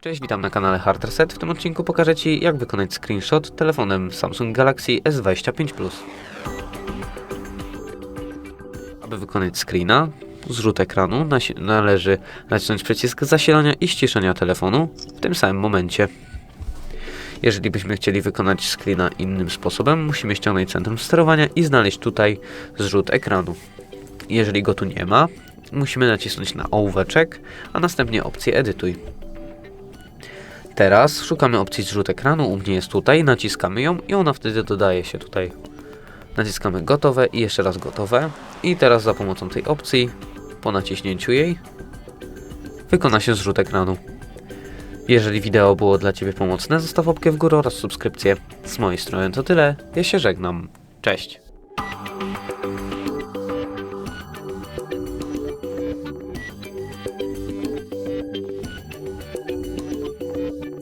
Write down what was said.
Cześć, witam na kanale Hard Reset. W tym odcinku pokażę Ci, jak wykonać screenshot telefonem Samsung Galaxy S25 Plus. Aby wykonać screena, zrzut ekranu, należy nacisnąć przycisk zasilania i ściszenia telefonu w tym samym momencie. Jeżeli byśmy chcieli wykonać screena innym sposobem, musimy ściągnąć centrum sterowania i znaleźć tutaj zrzut ekranu. Jeżeli go tu nie ma, musimy nacisnąć na ołóweczek, a następnie opcję edytuj. Teraz szukamy opcji zrzut ekranu, u mnie jest tutaj, naciskamy ją i ona wtedy dodaje się tutaj. Naciskamy gotowe i jeszcze raz gotowe. I teraz za pomocą tej opcji, po naciśnięciu jej, wykona się zrzut ekranu. Jeżeli wideo było dla Ciebie pomocne, zostaw łapkę w górę oraz subskrypcję. Z mojej strony to tyle, ja się żegnam. Cześć!